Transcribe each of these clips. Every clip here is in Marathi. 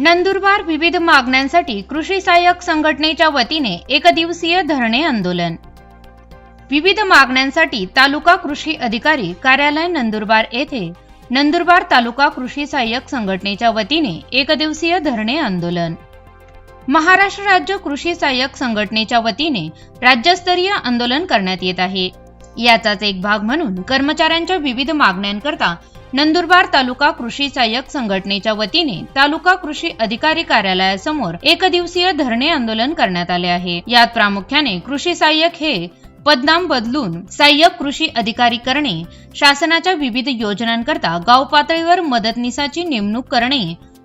नंदुरबार विविध मागण्यांसाठी कृषी सहाय्यक संघटनेच्या वतीने एकदिवसीय धरणे आंदोलन. विविध मागण्यांसाठी तालुका कृषी अधिकारी कार्यालय नंदुरबार येथे नंदुरबार तालुका कृषी सहाय्यक संघटनेच्या वतीने एकदिवसीय धरणे आंदोलन. महाराष्ट्र राज्य कृषी सहाय्यक संघटनेच्या वतीने राज्यस्तरीय आंदोलन करण्यात येत आहे. याचाच एक भाग म्हणून कर्मचाऱ्यांच्या विविध मागण्यांकरता नंदुरबार तालुका कृषी सहाय्यक संघटनेच्या वतीने तालुका कृषी अधिकारी कार्यालयासमोर एक दिवसीय धरणे आंदोलन करण्यात आले आहे. यात प्रामुख्याने कृषी सहाय्यक हे पदनाम बदलून सहाय्यक कृषी अधिकारी करणे शासनाच्या विविध योजनांकरता गाव पातळीवर मदतनीसाची नेमणूक करणे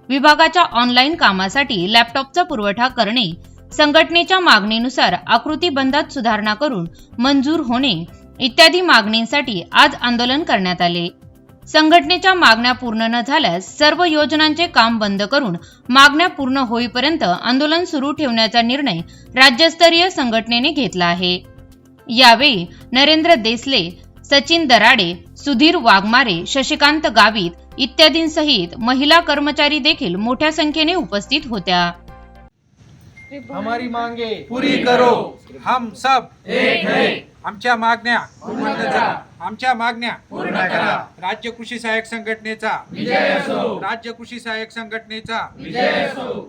विभागाच्या ऑनलाईन कामासाठी लॅपटॉपचा पुरवठा करणे संघटनेच्या मागणीनुसार आकृतीबंधात सुधारणा करून मंजूर होणे इत्यादी मागणींसाठी आज आंदोलन करण्यात आले. संघटनेच्या मागण्या पूर्ण न झाल्यास सर्व योजनांचे काम बंद करून मागण्या पूर्ण होईपर्यंत आंदोलन सुरू ठेवण्याचा निर्णय राज्यस्तरीय संघटनेने घेतला आहे. यावेळी नरेंद्र देसले सचिन दराडे सुधीर वाघमारे शशिकांत गावित इत्यादींसहित महिला कर्मचारी देखील मोठ्या संख्येने उपस्थित होत्या. हमारी मांगे पूरी करो। हम सब एक है। आमच्या मागण्या पूर्ण करा। आमच्या मागण्या पूर्ण करा। राज्य कृषी सहाय्यक संघटनेचा विजय असो। राज्य कृषी सहाय्यक संघटनेचा विजय असो।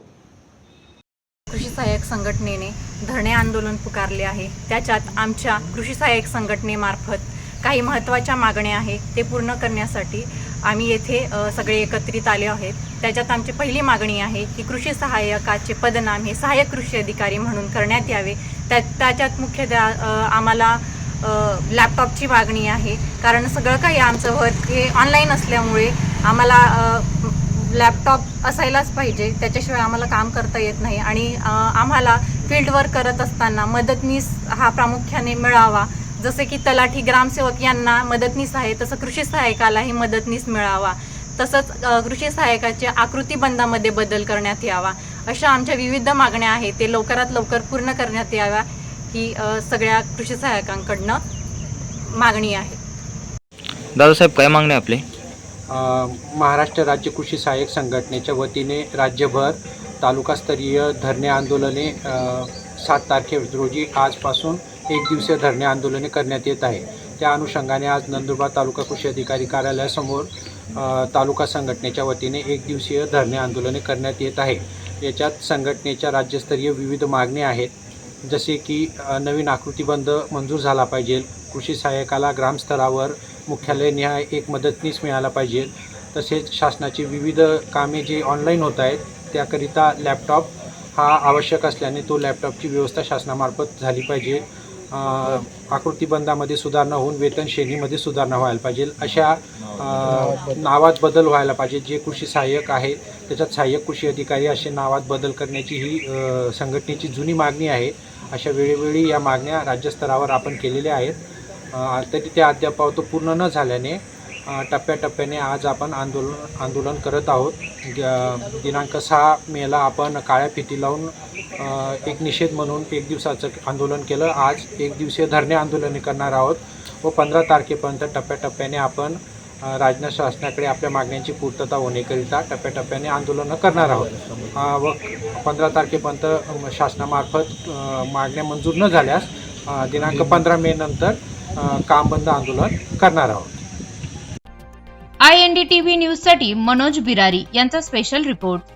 कृषी सहाय्यक संघटनेने धरणे आंदोलन पुकारले आहे. त्याच्यात आमच्या कृषी सहाय्यक संघटनेमार्फत काही महत्त्वाच्या मागण्या आहेत ते पूर्ण करण्यासाठी आम्ही येथे सगळे एकत्रित आले आहेत. त्याच्यात आमची पहिली मागणी आहे की कृषी सहाय्यकाचे पदनाम हे सहाय्यक कृषी अधिकारी म्हणून करण्यात यावे. त्या त्याच्यात मुख्यतः आम्हाला लॅपटॉपची मागणी आहे. कारण सगळं काही आमचं वर्क हे ऑनलाईन असल्यामुळे आम्हाला लॅपटॉप असायलाच पाहिजे. त्याच्याशिवाय आम्हाला काम करता येत नाही. आणि आम्हाला फील्डवर करत असताना मदतनीस हा प्रामुख्याने मिळावा. जसे की तलाठी ग्रामसेवक यांना मदतनीस आहे तसं कृषी सहाय्यकालाही मदतनीस मिळावा. तसंच कृषी सहाय्यकाच्या आकृतीबंधामध्ये बदल करण्यात यावा. अशा आमच्या विविध मागण्या आहेत ते लवकरात लवकर पूर्ण करण्यात याव्या ही सगळ्या कृषी सहाय्यकांकडनं मागणी आहे. दादासाहेब काय मागणे आपले? महाराष्ट्र राज्य कृषी सहाय्यक संघटनेच्या वतीने राज्यभर तालुकास्तरीय धरणे आंदोलने सात तारखे रोजी आजपासून एक दिवसीय धरणे आंदोलने करण्यात येत आहे. त्या अनुषंगाने आज नंदुरबार तालुका कृषी अधिकारी कार्यालयासमोर तालुका संघटनेच्या वतीने एक दिवसीय धरणे आंदोलने करण्यात येत आहे. याच्यात संघटनेच्या राज्यस्तरीय विविध मागण्या आहेत. जसे की नवीन आकृतीबंध मंजूर झाला पाहिजे. कृषी सहाय्यकाला ग्रामस्तरावर मुख्यालयनिहाय एक मदतनीस मिळाला पाहिजे. तसेच शासनाची विविध कामे जी ऑनलाईन होत आहेत त्याकरिता लॅपटॉप हा आवश्यक असल्याने तो लॅपटॉपची व्यवस्था शासनामार्फत झाली पाहिजे. आकृतीबंधामध्ये सुधारणा होऊन वेतन श्रेणीमध्ये सुधारणा व्हायला पाहिजे. अशा नावात बदल व्हायला पाहिजे. जे कृषी सहाय्यक आहे त्याच्यात सहाय्यक कृषी अधिकारी असे नावात बदल करण्याची ही संघटनेची जुनी मागणी आहे. अशा वेळोवेळी या मागण्या राज्यस्तरावर आपण केलेल्या आहेत. तरी त्या अद्याप तो पूर्ण न झाल्याने टप्प्याटप्प्याने आज आपण आंदोलन आंदोलन करत आहोत. दिनांक सहा मेला आपण काळ्या फिती लावून एक निषेध म्हणून एक दिवसाचं आंदोलन केलं. आज एक दिवसीय धरणे आंदोलन करणार आहोत व पंधरा तारखेपर्यंत टप्प्याटप्प्याने आपण अ, राज्य शासनाकडे आपल्या मागण्यांची पूर्तता होण्याकरिता टप्प्याटप्प्याने आंदोलनं करणार आहोत. व पंधरा तारखेपर्यंत शासनामार्फत मागण्या मंजूर न झाल्यास दिनांक पंधरा मे नंतर काम बंद आंदोलन करणार आहोत. I N D T V न्यूजसाठी मनोज बिरारी यांचा स्पेशल रिपोर्ट.